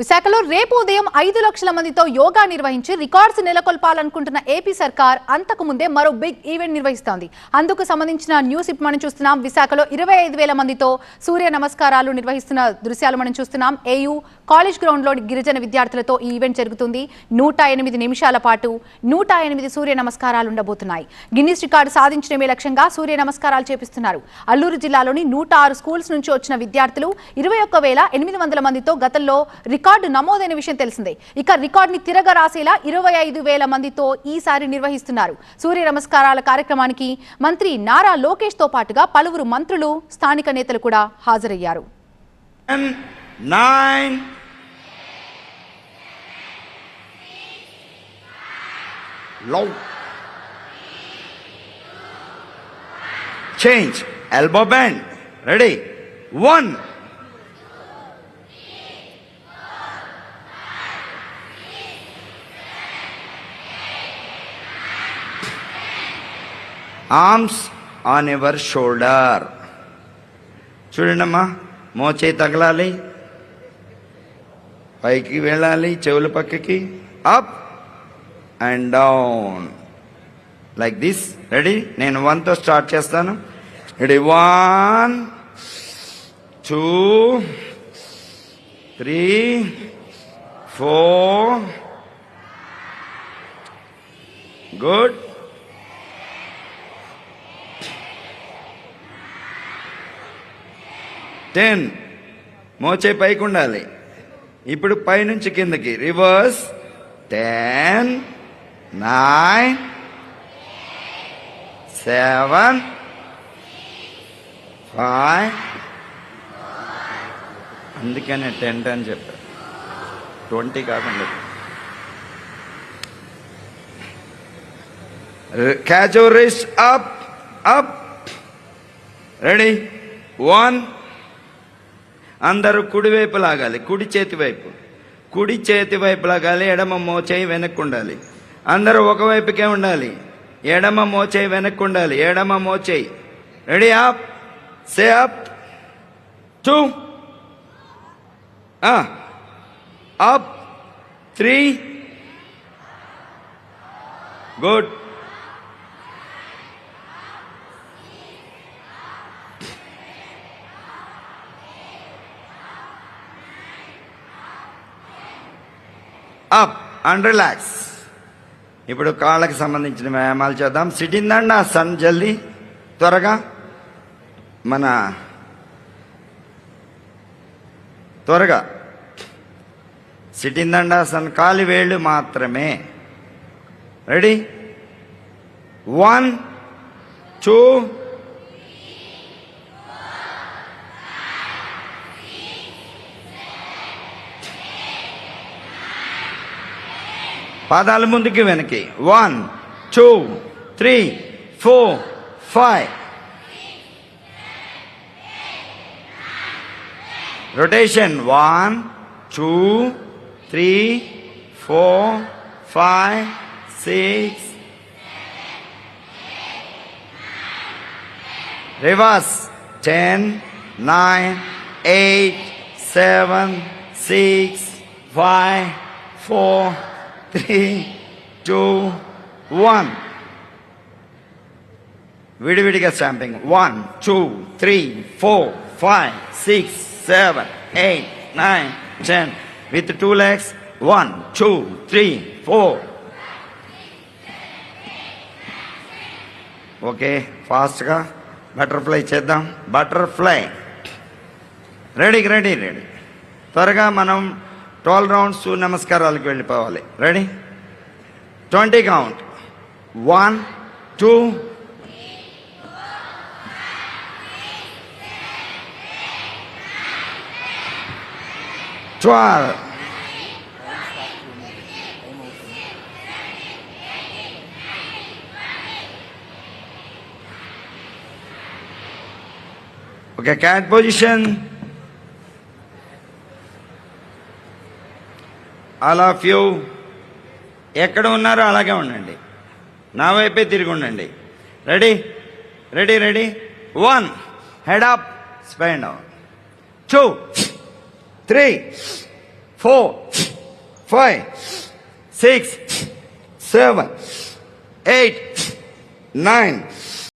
విశాఖలో రేపు ఉదయం ఐదు లక్షల మందితో యోగా నిర్వహించి రికార్డ్స్ నెలకొల్పాలనుకుంటున్న ఏపీ సర్కార్ అంతకు ముందే మరో బిగ్ ఈవెంట్ నిర్వహిస్తోంది. అందుకు సంబంధించిన న్యూస్ ఇప్పుడు మనం చూస్తున్నాం. విశాఖలో ఇరవై ఐదు వేల మందితో సూర్య నమస్కారాలు నిర్వహిస్తున్న దృశ్యాలు మనం చూస్తున్నాం. ఏయూ కాలేజ్ గ్రౌండ్లో గిరిజన విద్యార్థులతో ఈ ఈవెంట్ జరుగుతుంది. నూట ఎనిమిది నిమిషాల పాటు నూట ఎనిమిది సూర్య నమస్కారాలు ఉండబోతున్నాయి. గిన్నిస్ రికార్డు సాధించడమే లక్ష్యంగా సూర్య నమస్కారాలు చేపిస్తున్నారు. అల్లూరు జిల్లాలోని నూట ఆరు స్కూల్స్ నుంచి వచ్చిన విద్యార్థులు ఇరవై ఒక్క వేల ఎనిమిది వందల మందితో గతంలో రికార్డు నమోదైన విషయం తెలిసిందే ఇక రికార్డుని తిరగ రాసేలా ఇరవై ఐదు వేల మందితో ఈసారి నిర్వహిస్తున్నారు సూర్య నమస్కారాల కార్యక్రమానికి మంత్రి నారా లోకేష్తో పాటుగా పలువురు మంత్రులు స్థానిక నేతలు కూడా హాజరయ్యారు Change. Elbow bend. Ready? One. Arms on ever shoulder చూడండమ్మా మోచేయి తగలాలి. పైకి వెళ్ళాలి చెవుల పక్కకి. Up and down like this ready నేను వన్తో స్టార్ట్ చేస్తాను. Ready one two three four good ten. మోచే పైకి ఉండాలి ఇప్పుడు పైనుంచి కిందకి. Reverse. Ten. Nine. Seven. Five. అందుకనే టెన్ అని చెప్పారు ట్వంటీ కాకుండా. Catch wrist up up. Ready. One. అందరూ కుడివైపు లాగాలి కుడి చేతి వైపు. కుడి చేతి వైపు లాగాలి ఎడమ మోచేయి వెనక్కి ఉండాలి అందరూ ఒకవైపుకే ఉండాలి. ఎడమ మోచేయి వెనక్కి ఉండాలి ఎడమ మోచేయి. Ready up? Say up? Two. Up. Three. Good. Up and relax ఇప్పుడు కాళ్ళకి సంబంధించిన వ్యాయామాలు చేద్దాం. సిట్టిందండి ఆ సన్ జల్దీ త్వరగా మన త్వరగా సిట్టిందండి సన్ కాలి వేళ్ళు మాత్రమే. రెడీ వన్ టూ పాదాలు ముందుకి వెనక్కి. One two three four five rotation one two three four five six reverse ten nine eight seven six five four three two one విడివిడిగా stamping one two three four five six seven eight nine ten with two legs one two three four okay ఫాస్ట్గా butterfly చేద్దాం butterfly ready ready ready త్వరగా మనం twelve rounds నమస్కారాలకు వెళ్ళిపోవాలి. Ready twenty count one two twelve okay cat position all of you ఎక్కడ ఉన్నారో అలాగే ఉండండి. నా వైపే తిరిగి ఉండండి. Ready ready ready one head up spend two three four five six seven eight nine